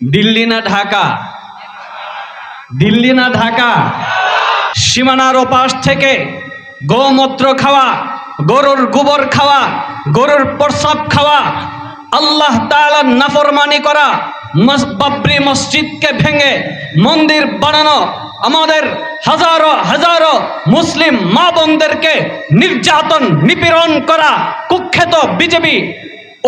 দিল্লি না ঢাকা? দিল্লি না ঢাকা? সীমানার ওপাশ থেকে গোমূত্র খাওয়া, গরুর গোবর খাওয়া, গরুর প্রস্রাব খাওয়া, আল্লাহ তাআলার নাফরমানি করা বাবরি মসজিদকে ভেঙে মন্দির বানানো, আমাদের হাজারো হাজারো মুসলিম মা বোনদেরকে নির্যাতন, নিপীড়ন করা, কুখ্যাত বিজেপি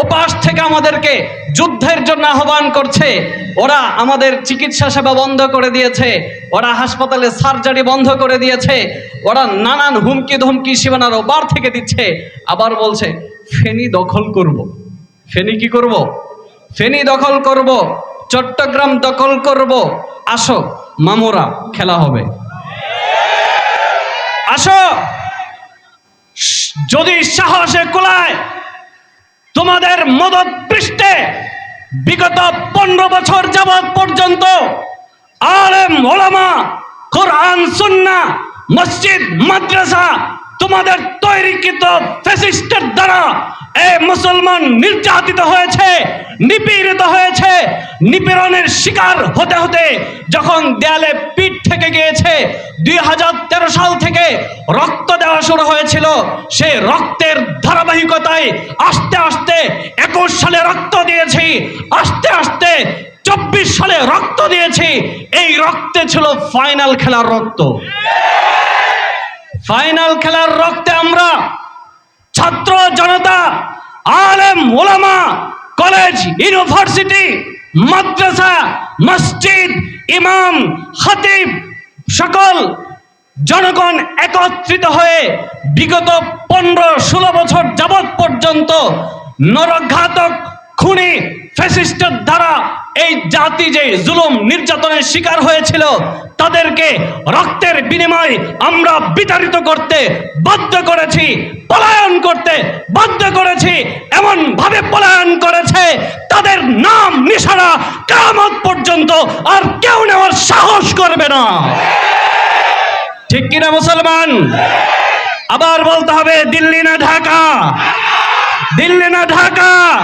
ওপাশ থেকে আমাদেরকে যুদ্ধের জন্য আহ্বান করছে। ওরা আমাদের চিকিৎসা সেবা বন্ধ করে দিয়েছে। ওরা হাসপাতালে সার্জারি বন্ধ করে দিয়েছে। ওরা নানান হুমকি ধমকি সীমানার ওপার থেকে দিচ্ছে। আবার বলছে, ফেনি দখল করব। ফেনি কি করব। ফেনি দখল করব। চট্টগ্রাম দখল করব। আসো, মামুরা, খেলা হবে। আসো! যদি সাহসে কোলায় তোমাদের মদত পৃষ্ঠে বিগত পনেরো বছর যাবৎ পর্যন্ত আলেম, ওলামা, কোরআন, সুন্না, মসজিদ, মাদ্রাসা তোমাদের তৈরিকৃত ফ্যাসিস্টের দ্বারা এ মুসলমান নির্যাতিত হয়েছে, নিপীড়িত হয়েছে, নিপীড়নের শিকার হতে হতে যখন দেয়ালে পিঠ থেকে গিয়েছে, দুই হাজার তেরো সাল থেকে রক্ত দেওয়া শুরু হয়েছিল। সেই রক্তের ধারাবাহিকতায় আস্তে আস্তে একুশ সালে রক্ত দিয়েছি, আস্তে আস্তে চব্বিশ সালে রক্ত দিয়েছি। এই রক্তে ছিল ফাইনাল খেলার রক্ত। ফাইনাল খেলার রক্তে আমরা ছাত্র জনতা, আলেম, ওলামা, কলেজ, ইউনিভার্সিটি, মাদ্রাসা, মসজিদ ইমাম খতিব সকল জনগণ একত্রিত হয়ে বিগত পনেরো ষোলো বছর যাবৎ পর্যন্ত নরঘাতক খুনি ফ্যাসিস্টের দ্বারা এই জাতি যে জুলুম নির্যাতনের শিকার হয়েছিল, তাদেরকে রক্তের বিনিময় আমরা বিতাড়িত করতে বাধ্য করেছি, পলায়ন করতে বাধ্য করেছি এমন ভাবে পলায়ন করেছে, তাদের নাম, নিশানা কামত পর্যন্ত আর কেউ নেওয়ার সাহস করবে না। ঠিক কিনা মুসলমান? আবার বলতে হবে দিল্লি না ঢাকা। দিল্লি না ঢাকা,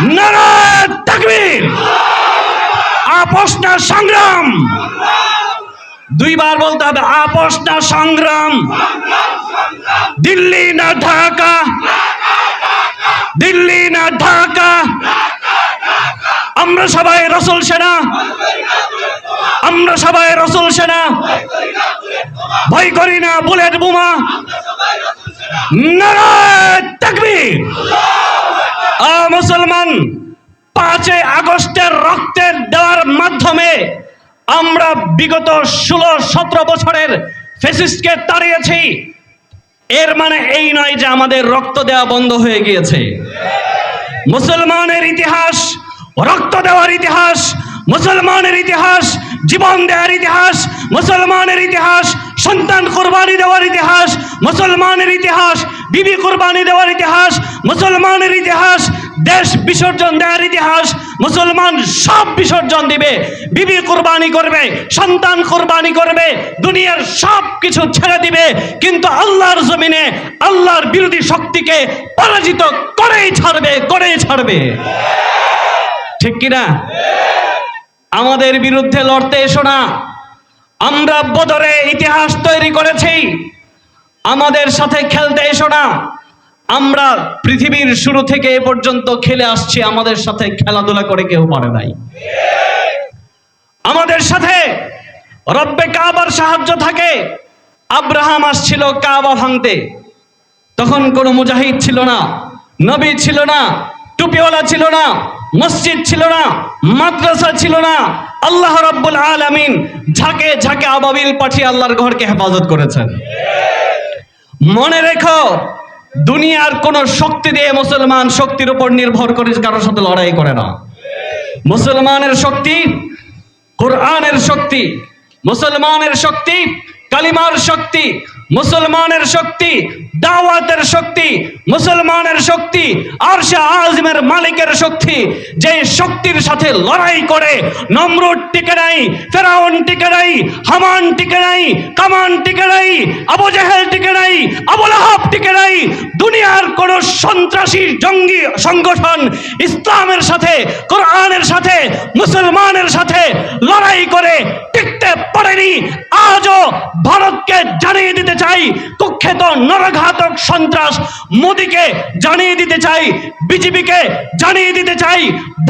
নারায়ণ তাকবীর। সংগ্রাম। দুইবার বলতে হবে, আপোষ না সংগ্রাম। দিল্লি না ঢাকা। দিল্লি না ঢাকা। আমরা সবাই রসুল সেনা। আমরা সবাই রসুল সেনা। ভয় করি না বুলেট বোমা। মুসলমান, পাঁচে আগস্টের রক্তের দেওয়ার মাধ্যমে আমরা বিগত ষোলো সতেরো বছরের ফেসিস্টকে তাড়িয়েছি। এর মানে এই নয় যে আমাদের রক্ত দেওয়া বন্ধ হয়ে গিয়েছে। মুসলমানের ইতিহাস, রক্ত দেওয়ার ইতিহাস, মুসলমানের ইতিহাস, জীবন দেওয়ার ইতিহাস, মুসলমানের ইতিহাস সন্তান কোরবানি দেওয়ার ইতিহাস, মুসলমানের ইতিহাস, বিবি কোরবানি দেওয়ার ইতিহাস, মুসলমানের ইতিহাস, দেশ বিসর্জন দেওয়ার ইতিহাস, মুসলমান সব বিসর্জন দিবে। বিবি কোরবানি করবে, সন্তান কোরবানি করবে, দুনিয়ার সব কিছু ছেড়ে দিবে। কিন্তু আল্লাহর জমিনে, আল্লাহর বিরোধী শক্তিকে পরাজিত করেই ছাড়বে করেই ছাড়বে। ঠিক কিনা? আমাদের বিরুদ্ধে লড়তে এসো না। আমরা বদরে ইতিহাস তৈরি করেছি। আমাদের সাথে খেলতে এসো না। আমরা পৃথিবীর শুরু থেকে এ পর্যন্ত খেলে আসছি। আমাদের সাথে খেলাধুলা করে কেউ পারে নাই। আমাদের সাথে রব্বে কাবার সাহায্য থাকে। আব্রাহাম আসছিল কাবা ভাঙতে। তখন কোনো মুজাহিদ ছিল না, নবী ছিল না, টুপিওয়ালা ছিল না, মসজিদ ছিল না। মাদ্রাসা ছিল না। আল্লাহ রব্বুল আলামিন ঝাঁকে ঝাঁকে আবাবিল পাঠিয়ে আল্লাহর ঘরকে হেফাজত করেছেন। মনে রেখো, দুনিয়ার কোন শক্তি দিয়ে মুসলমান শক্তির উপর নির্ভর করে কারোর সাথে লড়াই করে না। মুসলমানের শক্তি কোরআনের শক্তি, মুসলমানের শক্তি, কালিমার শক্তি, মুসলমানের শক্তি দাওয়াতের শক্তি, মুসলমানের শক্তি আর সে আজমের মালিকের শক্তি, যে শক্তির সাথে লড়াই করে, নমরুদ টিকে নাই, ফেরাউন টিকে নাই, হামান টিকে নাই, কামান টিকে নাই, আবু জাহেল টিকে নাই আবুল আহাব টিকে নাই, দুনিয়ার কোন সন্ত্রাসী জঙ্গি সংগঠন ইসলামের সাথে, কোরআনের সাথে, মুসলমানের সাথে লড়াই করে টিকতে পারেনি। আজও ভারতকে জানিয়ে দিতে চাই, কুখ্যাত নরঘাতক সন্ত্রাস মোদীকে জানিয়ে দিতে চাই, বিজেপিকে জানিয়ে দিতে চাই,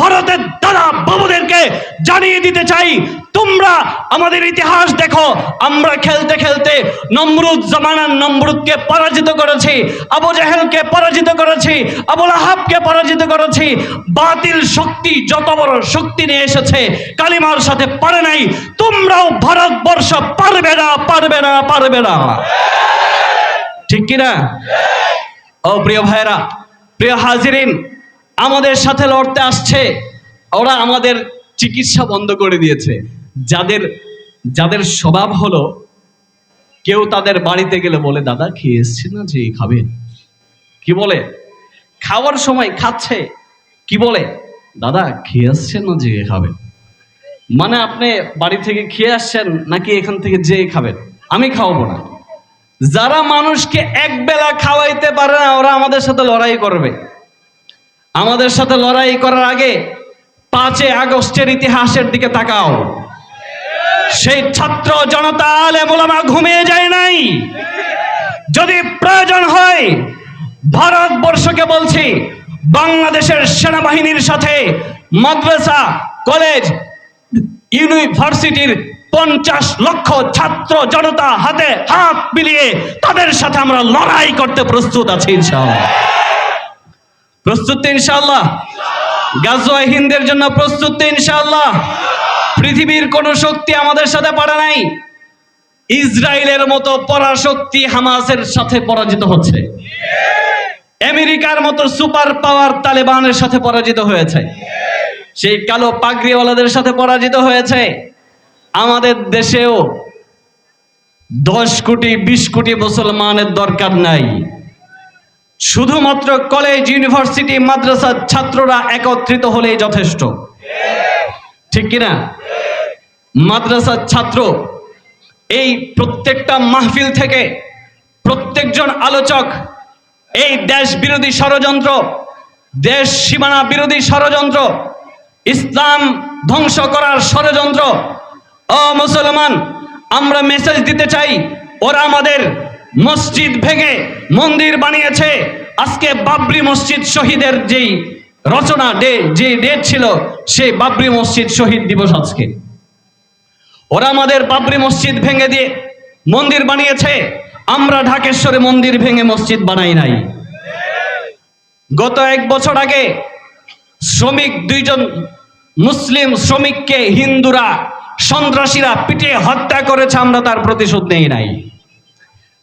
ভারতের দাদা বাবুদেরকে জানিয়ে দিতে চাই। তোমরা আমাদের ইতিহাস দেখো, আমরা খেলতে খেলতে নমরুদ জামানার নমরুদকে পরাজিত করেছি, আবু জাহেলকে পরাজিত করেছি, আবুল আহাবকে পরাজিত করেছি। বাতিল শক্তি যত বড় শক্তি নিয়ে এসেছে, কালিমার সাথে পারে নাই। তোমরাও ভারতবর্ষ পারবে না পারবে না পারবে না। ঠিক কিনা? ও প্রিয় ভাইরা প্রিয় হাজিরিন, আমাদের সাথে লড়তে আসছে, ওরা আমাদের চিকিৎসা বন্ধ করে দিয়েছে। যাদের যাদের স্বভাব হলো, কেউ তাদের বাড়িতে গেলে বলে, দাদা, খেয়ে এসছে না যে, খাবেন? কি বলে? খাওয়ার সময় খাচ্ছে, কি বলে? দাদা, খেয়ে আসছেন না যে, খাবেন? মানে আপনি বাড়ি থেকে খেয়ে আসছেন, নাকি এখান থেকে যেয়ে খাবেন? আমি খাওয়াবো না। যারা মানুষকে এক বেলা খাওয়াইতে পারে না, ওরা আমাদের সাথে লড়াই করবে। আমাদের সাথে লড়াই করার আগে পাঁচে আগস্টের ইতিহাসের দিকে তাকাও। সেই ছাত্র জনতা আলে মোলামা ঘুমিয়ে যায় নাই। যদি প্রয়োজন হয়, ভারতবর্ষকে বলছি, বাংলাদেশের সেনাবাহিনীর সাথে মাদ্রাসা, কলেজ, ইউনিভার্সিটির পঞ্চাশ লক্ষ ছাত্র জনতা হাতে হাত মিলিয়ে তাদের সাথে আমরা লড়াই করতে প্রস্তুত আছি, ইনশাআল্লাহ। প্রস্তুত তো ইনশাআল্লাহ? গাজওয়া হিন্দের জন্য প্রস্তুত তো ইনশাআল্লাহ? পৃথিবীর কোন শক্তি আমাদের সাথে পারে নাই? ইসরায়েলের মতো পরাশক্তি হামাসের সাথে পরাজিত হচ্ছে। আমেরিকার মতো সুপার পাওয়ার তালেবানের সাথে পরাজিত হয়েছে। সেই কালো পাগড়িওয়ালাদের সাথে পরাজিত হয়েছে। আমাদের দেশেও দশ কোটি, বিশ কোটি মুসলমানের দরকার নাই। শুধুমাত্র কলেজ ইউনিভার্সিটি মাদ্রাসার ছাত্ররা একত্রিত হলেই যথেষ্ট। ঠিক কিনা? মাদ্রাসার ছাত্র এই প্রত্যেকটা মাহফিল থেকে প্রত্যেকজন আলোচক, এই দেশ বিরোধী ষড়যন্ত্র, দেশ সীমানা বিরোধী ষড়যন্ত্র, ইসলাম ধ্বংস করার ষড়যন্ত্র ও মুসলমান, আমরা মেসেজ দিতে চাই। ওরা আমাদের মসজিদ ভেঙে মন্দির বানিয়েছে। আজকে বাবরি মসজিদ শহীদের যেই রচনা ডে, যে ডেট ছিল, সেই বাবরি মসজিদ শহীদ দিবস আজকে। ওরা আমাদের বাবরি মসজিদ ভেঙে দিয়ে মন্দির বানিয়েছে। আমরা ঢাকেশ্বরে মন্দির ভেঙে মসজিদ বানাই নাই। গত এক বছর আগে শ্রমিক দুইজন মুসলিম শ্রমিককে হিন্দুরা সন্ত্রাসীরা পিটিয়ে হত্যা করেছে, আমরা তার প্রতিশোধ নেই নাই।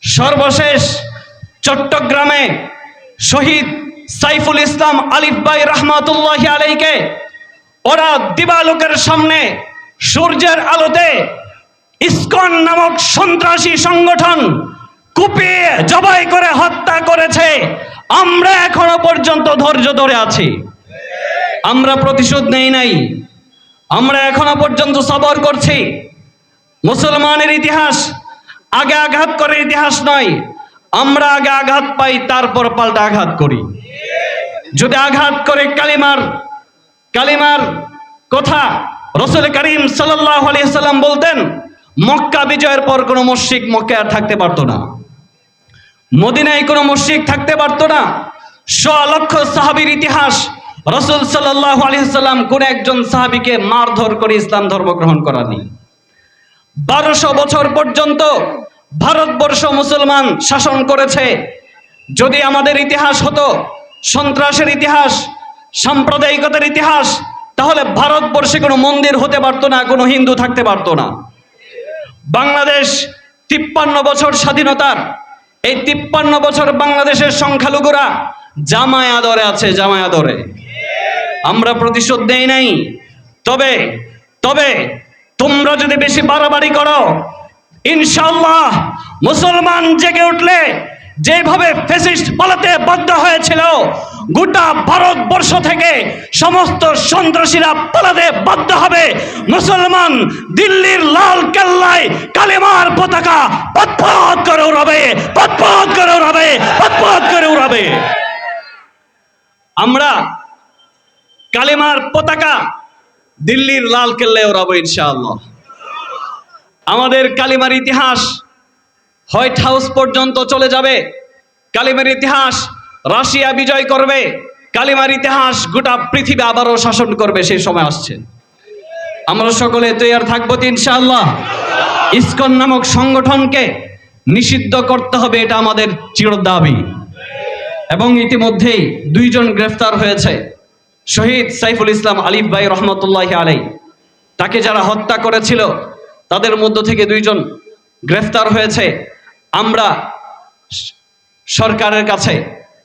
সর্বশেষ চট্টগ্রামে শহীদ সাইফুল ইসলাম আলিফ ভাই রহমাতুল্লাহ আলাইকে ওরা দিবালোকের সামনে সূর্যের আলোতে ইসকন নামক সন্ত্রাসী সংগঠন কুপিয়ে জবাই করে হত্যা করেছে। আমরা এখনও পর্যন্ত ধৈর্য ধরে আছি। আমরা প্রতিশোধ নেই নাই। আমরা এখনও পর্যন্ত সবর করছি। মুসলমানের ইতিহাস আগে আঘাত করে ইতিহাস নয়। আমরা আগে আঘাত পাই, তারপর পাল্টা আঘাত করি। যদি আঘাত করে কালিমার কালিমার কথা রসুল করিম সাল্লাম বলতেন, মক্কা বিজয়ের পর কোনো মসজিদ মক্কা আর থাকতে পারতো না। মদিনায় কোনো মসজিদ থাকতে পারতো না। শ লক্ষ সাহাবির ইতিহাস রসুল সাল্লাহ আলিয়াল্লাম কোন একজন সাহাবিকে মারধর করে ইসলাম ধর্ম গ্রহণ করানি বারোশো বছর পর্যন্ত ভারতবর্ষ মুসলমান শাসন করেছে। যদি আমাদের ইতিহাস হতো, সন্ত্রাসের ইতিহাস, সাম্প্রদায়িকতার ইতিহাস, তাহলে ভারতবর্ষে কোনো মন্দির হতে পারতো না, কোনো হিন্দু থাকতে পারতো না। বাংলাদেশ তিপ্পান্ন বছর স্বাধীনতার, এই তিপ্পান্ন বছর বাংলাদেশের সংখ্যালঘুরা জামায় আদরে আছে জামায় আদরে আমরা প্রতিশোধ দেই নাই। তবে তবে তোমরা যদি বেশি বাড়াবাড়ি করো ইনশাল্লাহ মুসলমান জেগে উঠলে যেভাবে ফেসিস্ট পালাতে বাধ্য হয়েছিল, গোটা ভারতবর্ষ থেকে সমস্ত সন্ত্রাসীরা পালাতে বাধ্য হবে। মুসলমান দিল্লির লাল কেল্লায় কালেমার পতাকা পথপথ করে উড়াবে পথপথ করে উড়াবে পথপথ করে উড়াবে। আমরা কালেমার পতাকা দিল্লির লাল কেল্লায় ওড়াবো ইনশাআল্লাহ। আমাদের কালিমার ইতিহাস হোয়াইট হাউস পর্যন্ত চলে যাবে। কালিমার ইতিহাস রাশিয়া বিজয় করবে। কালিমার ইতিহাস গোটা পৃথিবী আবারও শাসন করবে, সেই সময় আসছে। আমরা সকলে তৈয়ার থাকব ইনশাআল্লাহ। ইসকন নামক সংগঠনকে নিষিদ্ধ করতে হবে, এটা আমাদের চির দাবি এবং ইতিমধ্যেই দুইজন গ্রেফতার হয়েছে। শহীদ সাইফুল ইসলাম আলিফ ভাই রহমতুল্লাহ আলাই তাকে যারা হত্যা করেছিল, তাদের মধ্য থেকে দুইজন গ্রেফতার হয়েছে। আমরা সরকারের কাছে,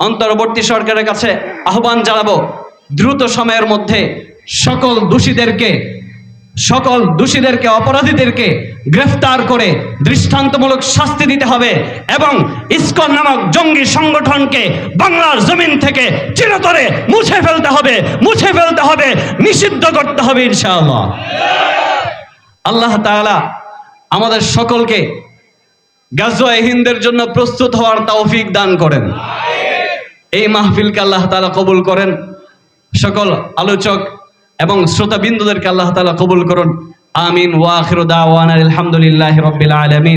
অন্তর্বর্তী সরকারের কাছে আহ্বান জানাব, দ্রুত সময়ের মধ্যে সকল দোষীদেরকে সকল দোষীদেরকে, অপরাধীদেরকে গ্রেফতার করে দৃষ্টান্তমূলক শাস্তি দিতে হবে এবং ইসকন নামক জঙ্গি সংগঠনকে বাংলার জমিন থেকে চিরতরে মুছে ফেলতে হবে, মুছে ফেলতে হবে, নিষিদ্ধ করতে হবে ইনশাআল্লাহ। আল্লাহ তাআলা আমাদের সকলকে গাজওয়া হিন্দের জন্য প্রস্তুত হওয়ার তৌফিক দান করেন। এই মাহফিলকে আল্লাহ তাআলা কবুল করেন। সকল আলোচক এবং শ্রোতাবিন্দুদেরকে আল্লাহ তালা কবুল করুন। আমিন ওয়াখির দাওয়ান আলহামদুলিল্লাহ রবিল আলামিন।